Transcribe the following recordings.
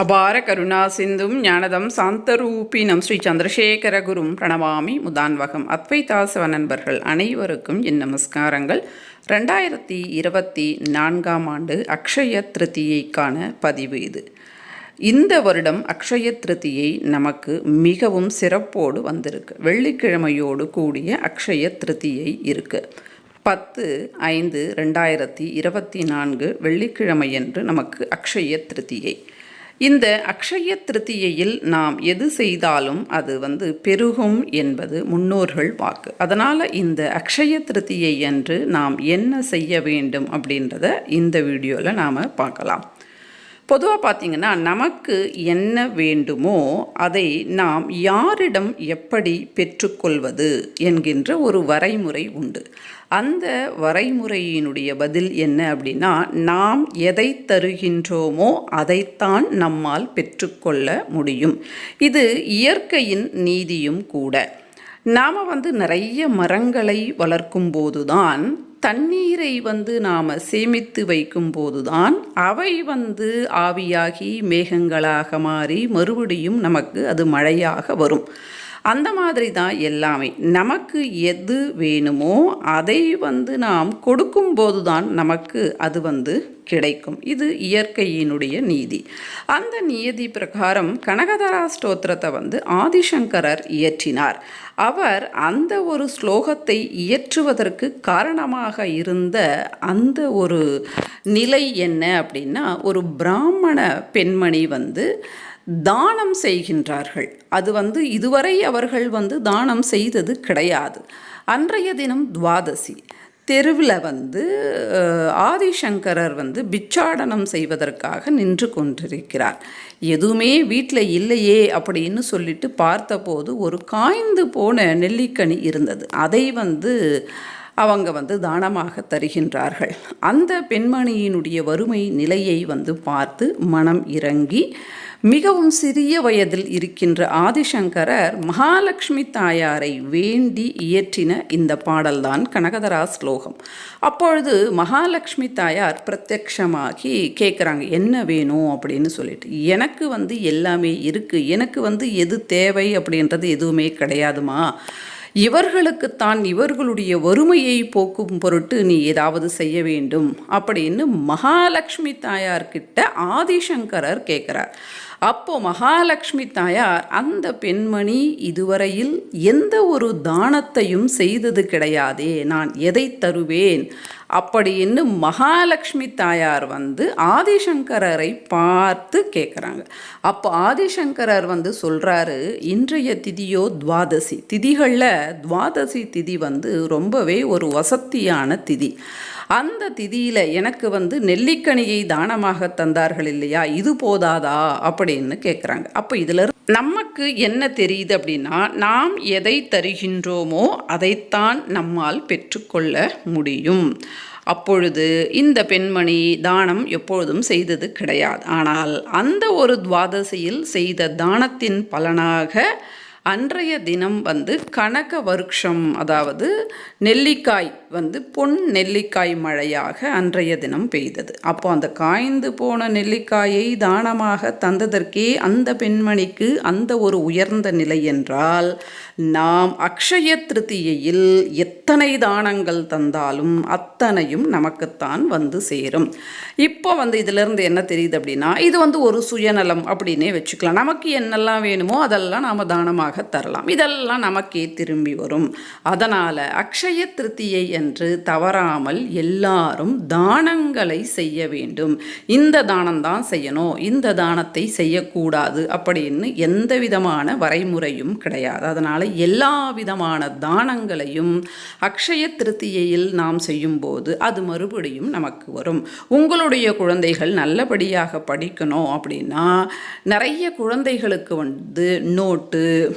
அபார கருணா சிந்தும் ஞானதம் சாந்தரூபினம் ஸ்ரீ சந்திரசேகர குரும் பிரணவாமி முதான்வகம். அத்வைதாசவ நண்பர்கள் அனைவருக்கும் என் நமஸ்காரங்கள் ரெண்டாயிரத்தி இருபத்தி நான்காம் ஆண்டு அக்ஷய திருத்தியைக்கான பதிவு இது. இந்த வருடம் அக்ஷய திருத்தியை நமக்கு மிகவும் சிறப்போடு வந்திருக்கு. வெள்ளிக்கிழமையோடு கூடிய அக்ஷய திருத்தியை இருக்கு. பத்து ஐந்து ரெண்டாயிரத்தி இருபத்தி நான்கு வெள்ளிக்கிழமையன்று நமக்கு அக்ஷய திருத்தியை இந்த அக்ஷய திருத்தியையில் நாம் எது செய்தாலும் அது வந்து பெருகும் என்பது முன்னோர்கள் வாக்கு. அதனால் இந்த அக்ஷய திருத்தியை அன்று நாம் என்ன செய்ய வேண்டும் அப்படின்றத இந்த வீடியோவில் நாம் பார்க்கலாம். பொதுவாக பார்த்திங்கன்னா நமக்கு என்ன வேண்டுமோ அதை நாம் யாரிடம் எப்படி பெற்றுக்கொள்வது என்கின்ற ஒரு வரைமுறை உண்டு. அந்த வரைமுறையினுடைய பதில் என்ன அப்படின்னா நாம் எதை தருகின்றோமோ அதைத்தான் நம்மால் பெற்றுக்கொள்ள முடியும். இது இயற்கையின் நீதியும் கூட. நாம் வந்து நிறைய மரங்களை வளர்க்கும் போதுதான் தண்ணீரை வந்து நாம் சேமித்து வைக்கும்போது தான் அவை வந்து ஆவியாகி மேகங்களாக மாறி மறுபடியும் நமக்கு அது மழையாக வரும். அந்த மாதிரி தான் எல்லாமே. நமக்கு எது வேணுமோ அதை வந்து நாம் கொடுக்கும்போது தான் நமக்கு அது வந்து கிடைக்கும். இது இயற்கையினுடைய நீதி. அந்த நியதி பிரகாரம் கனகதரா ஸ்தோத்திரத்தை வந்து ஆதிசங்கரர் இயற்றினார். அவர் அந்த ஒரு ஸ்லோகத்தை இயற்றுவதற்கு காரணமாக இருந்த அந்த ஒரு நிலை என்ன அப்படின்னா ஒரு பிராமண பெண்மணி வந்து தானம் செய்கின்றார்கள். அது வந்து இதுவரை அவர்கள் வந்து தானம் செய்தது கிடையாது. அன்றைய தினம் துவாதசி. தெருவில் வந்து ஆதிசங்கரர் வந்து பிச்சாடனம் செய்வதற்காக நின்று கொண்டிருக்கிறார். எதுவுமே வீட்டில் இல்லையே அப்படின்னு சொல்லிட்டு பார்த்தபோது ஒரு காய்ந்து போன நெல்லிக்கனி இருந்தது. அதை வந்து அவங்க வந்து தானமாக தருகின்றார்கள். அந்த பெண்மணியினுடைய வறுமை நிலையை வந்து பார்த்து மனம் இறங்கி மிகவும் சிறிய வயதில் இருக்கின்ற ஆதிசங்கரர் மகாலட்சுமி தாயாரை வேண்டி இயற்றின இந்த பாடல்தான் கனகதரா ஸ்லோகம். அப்பொழுது மகாலட்சுமி தாயார் பிரத்யக்ஷமாகி கேட்குறாங்க என்ன வேணும்? அப்படின்னு சொல்லிட்டு எனக்கு வந்து எல்லாமே இருக்குது எனக்கு வந்து எது தேவை? அப்படின்றது எதுவுமே கிடையாதுமா? இவர்களுக்குத்தான் இவர்களுடைய வறுமையை போக்கும் பொருட்டு நீ ஏதாவது செய்ய வேண்டும் அப்படின்னு மகாலட்சுமி தாயார்கிட்ட ஆதிசங்கரர் கேட்குறார். அப்போ மகாலட்சுமி தாயார் அந்த பெண்மணி இதுவரையில் எந்த ஒரு தானத்தையும் செய்தது கிடையாதே நான் எதை தருவேன்? அப்படின்னு மகாலட்சுமி தாயார் வந்து ஆதிசங்கரரை பார்த்து கேட்குறாங்க. அப்போ ஆதிசங்கரர் வந்து சொல்கிறாரு இன்றைய திதியோ துவாதசி. திதிகளில் துவாதசி திதி வந்து ரொம்பவே ஒரு வசத்தியான திதி. அந்த திதியில் எனக்கு வந்து நெல்லிக்கனியை தானமாக தந்தார்கள் இல்லையா? இது போதாதா? அப்படின்னு கேட்குறாங்க. அப்போ இதில் நமக்கு என்ன தெரியுது அப்படின்னா நாம் எதை தருகின்றோமோ அதைத்தான் நம்மால் பெற்றுக்கொள்ள முடியும். அப்பொழுது இந்த பெண்மணி தானம் எப்பொழுதும் செய்தது கிடையாது. ஆனால் அந்த ஒரு துவாதசியில் செய்த தானத்தின் பலனாக அன்றைய தினம் வந்து கனக வருஷம் அதாவது நெல்லிக்காய் வந்து பொன் நெல்லிக்காய் மழையாக அன்றைய தினம் பெய்தது. அப்போ அந்த காய்ந்து போன நெல்லிக்காயை தானமாக தந்ததற்கே அந்த பெண்மணிக்கு அந்த ஒரு உயர்ந்த நிலை என்றால் நாம் அக்ஷய திருத்தியையில் எத்தனை தானங்கள் தந்தாலும் அத்தனையும் நமக்குத்தான் வந்து சேரும். இப்போ வந்து இதிலிருந்து என்ன தெரியுது அப்படின்னா இது வந்து ஒரு சுயநலம் அப்படின்னே வச்சுக்கலாம். நமக்கு என்னெல்லாம் வேணுமோ அதெல்லாம் நாம் தானமாக தரலாம். இதெல்லாம் நமக்கே திரும்பி வரும். அதனால் அக்ஷய திருத்தியை என்று தவறாமல் எல்லாரும் தானங்களை செய்ய வேண்டும். இந்த தானம் தான் செய்யணும். இந்த தானத்தை செய்யக்கூடாது அப்படின்னு எந்த விதமான வரைமுறையும் கிடையாது. அதனால் எல்லா விதமான தானங்களையும் அக்ஷய திருத்தியையில் நாம் செய்யும்போது அது மறுபடியும் நமக்கு வரும். உங்களுடைய குழந்தைகள் நல்லபடியாக படிக்கணும் அப்படின்னா நிறைய குழந்தைகளுக்கு வந்து நோட்டு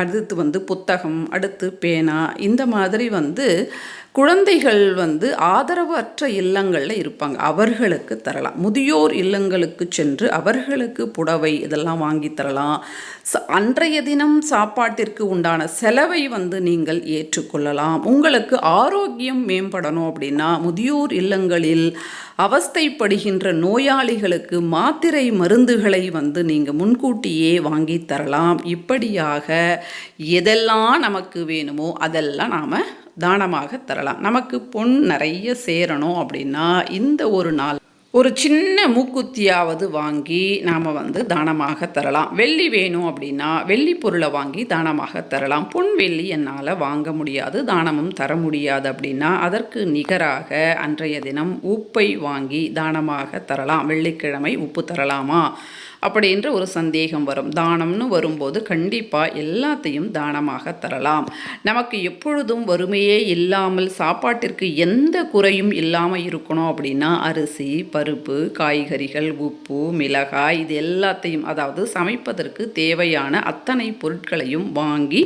அடுத்து வந்து புத்தகம் அடுத்து பேனா இந்த மாதிரி வந்து குழந்தைகள் வந்து ஆதரவற்ற இல்லங்களில் இருப்பாங்க. அவர்களுக்கு தரலாம். முதியோர் இல்லங்களுக்கு சென்று அவர்களுக்கு புடவை இதெல்லாம் வாங்கி தரலாம். அன்றைய தினம் சாப்பாட்டிற்கு உண்டான செலவை வந்து நீங்கள் ஏற்றுக்கொள்ளலாம். உங்களுக்கு ஆரோக்கியம் மேம்படணும் அப்படின்னா முதியோர் இல்லங்களில் அவஸ்தைப்படுகின்ற நோயாளிகளுக்கு மாத்திரை மருந்துகளை வந்து நீங்கள் முன்கூட்டியே வாங்கி தரலாம். இப்படியாக எதெல்லாம் நமக்கு வேணுமோ அதெல்லாம் நாம் தானமாக தரலாம். நமக்கு பொன் நிறைய சேரணும் அப்படின்னா இந்த ஒரு நாள் ஒரு சின்ன மூக்குத்தியாவது வாங்கி நாம் வந்து தானமாக தரலாம். வெள்ளி வேணும் அப்படின்னா வெள்ளி பொருளை வாங்கி தானமாக தரலாம். பொன் வெள்ளி என்னால் வாங்க முடியாது தானமும் தர முடியாது அப்படின்னா அதற்கு நிகராக அன்றைய தினம் உப்பை வாங்கி தானமாக தரலாம். வெள்ளிக்கிழமை உப்பு தரலாமா? அப்படின்ற ஒரு சந்தேகம் வரும். தானம்னு வரும்போது கண்டிப்பாக எல்லாத்தையும் தானமாக தரலாம். நமக்கு எப்பொழுதும் வறுமையே இல்லாமல் சாப்பாட்டிற்கு எந்த குறையும் இல்லாமல் இருக்கணும் அப்படின்னா அரிசி பருப்பு காய்கறிகள் உப்பு மிளகாய் இது எல்லாத்தையும் அதாவது சமைப்பதற்கு தேவையான அத்தனை பொருட்களையும் வாங்கி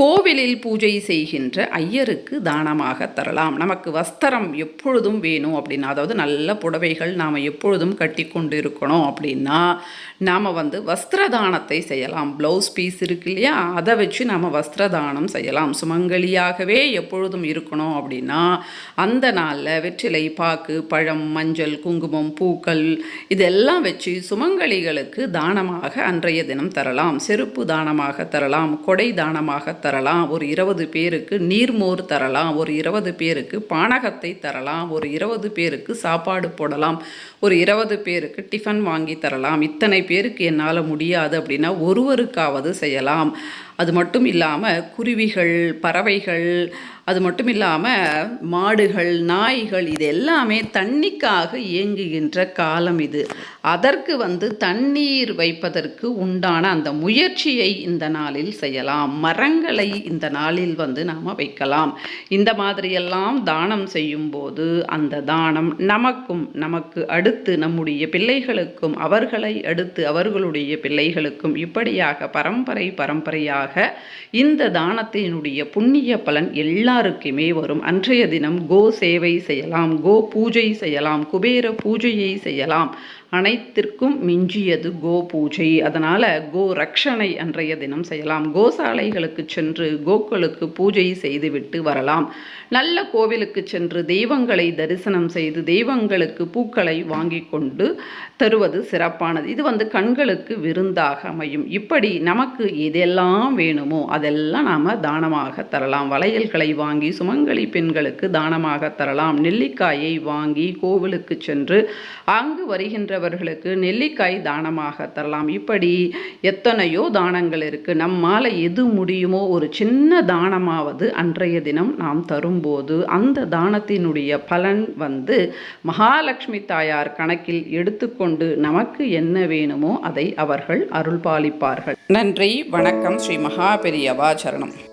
கோவிலில் பூஜை செய்கின்ற ஐயருக்கு தானமாக தரலாம். நமக்கு வஸ்திரம் எப்பொழுதும் வேணும் அப்படின்னா அதாவது நல்ல புடவைகள் நாம் எப்பொழுதும் கட்டி கொண்டு இருக்கணும் அப்படின்னா நாம் வந்து வஸ்திர தானத்தை செய்யலாம். ப்ளவுஸ் பீஸ் இருக்கு இல்லையா? அதை வச்சு நாம் வஸ்திர தானம் செய்யலாம். சுமங்கலியாகவே எப்பொழுதும் இருக்கணும் அப்படின்னா அந்த நாளில் வெற்றிலை பாக்கு பழம் மஞ்சள் குங்குமம் பூக்கள் இதெல்லாம் வச்சு சுமங்கலிகளுக்கு தானமாக அன்றைய தினம் தரலாம். செருப்பு தானமாக தரலாம். கொடை தானமாக தரலாம். தரலாம் ஒரு இருபது பேருக்கு நீர்மோர் தரலாம் ஒரு இருபது பேருக்கு பானகத்தை தரலாம் ஒரு இருபது பேருக்கு சாப்பாடு போடலாம் ஒரு இருபது பேருக்கு டிஃபன் வாங்கி தரலாம். இத்தனை பேருக்கு என்னால் முடியாது அப்படின்னா ஒருவருக்காவது செய்யலாம். அது மட்டும் இல்லாமல் குருவிகள் பறவைகள் அது மட்டும் இல்லாமல் மாடுகள் நாய்கள் இது எல்லாமே தண்ணிக்காக இயங்குகின்ற காலம் இது. அதற்கு வந்து தண்ணீர் வைப்பதற்கு உண்டான அந்த முயற்சியை இந்த நாளில் செய்யலாம். மரங்களை இந்த நாளில் வந்து நாம் வைக்கலாம். இந்த மாதிரியெல்லாம் தானம் செய்யும்போது அந்த தானம் நமக்கும் நமக்கு அடுத்து நம்முடைய பிள்ளைகளுக்கும் அவர்களை அடுத்து அவர்களுடைய பிள்ளைகளுக்கும் இப்படியாக பரம்பரை பரம்பரையாக இந்த தானத்தினுடைய புண்ணிய பலன் எல்லா எல்லாருக்குமே வரும். அன்றைய தினம் கோ சேவை செய்யலாம் கோ பூஜை செய்யலாம் குபேர பூஜையை செய்யலாம். அனைத்திற்கும் மிஞ்சியது கோ பூஜை. அதனால் கோ ரக்ஷனை அன்றைய தினம் செய்யலாம். கோசாலைகளுக்கு சென்று கோக்களுக்கு பூஜை செய்துவிட்டு வரலாம். நல்ல கோவிலுக்கு சென்று தெய்வங்களை தரிசனம் செய்து தெய்வங்களுக்கு பூக்களை வாங்கி கொண்டு தருவது சிறப்பானது. இது வந்து கண்களுக்கு விருந்தாக அமையும். இப்படி நமக்கு எதெல்லாம் வேணுமோ அதெல்லாம் நாம் தானமாக தரலாம். வளையல்களை வாங்கி சுமங்கலி பெண்களுக்கு தானமாக தரலாம். நெல்லிக்காயை வாங்கி கோவிலுக்கு சென்று அங்கு வருகின்ற வருகின்றவர்களுக்கு நெல்லிக்காய் தானமாக தரலாம். இப்படி எத்தனையோ தானங்கள் இருக்குது நம்மால் எது முடியுமோ ஒரு சின்ன தானமாவது அன்றைய தினம் நாம் தரும்போது அந்த தானத்தினுடைய பலன் வந்து மகாலட்சுமி தாயார் கணக்கில் எடுத்துக்கொண்டு நமக்கு என்ன வேணுமோ அதை அவர்கள் அருள்பாலிப்பார்கள். நன்றி. வணக்கம். ஸ்ரீ மகாபெரியவா சரணம்.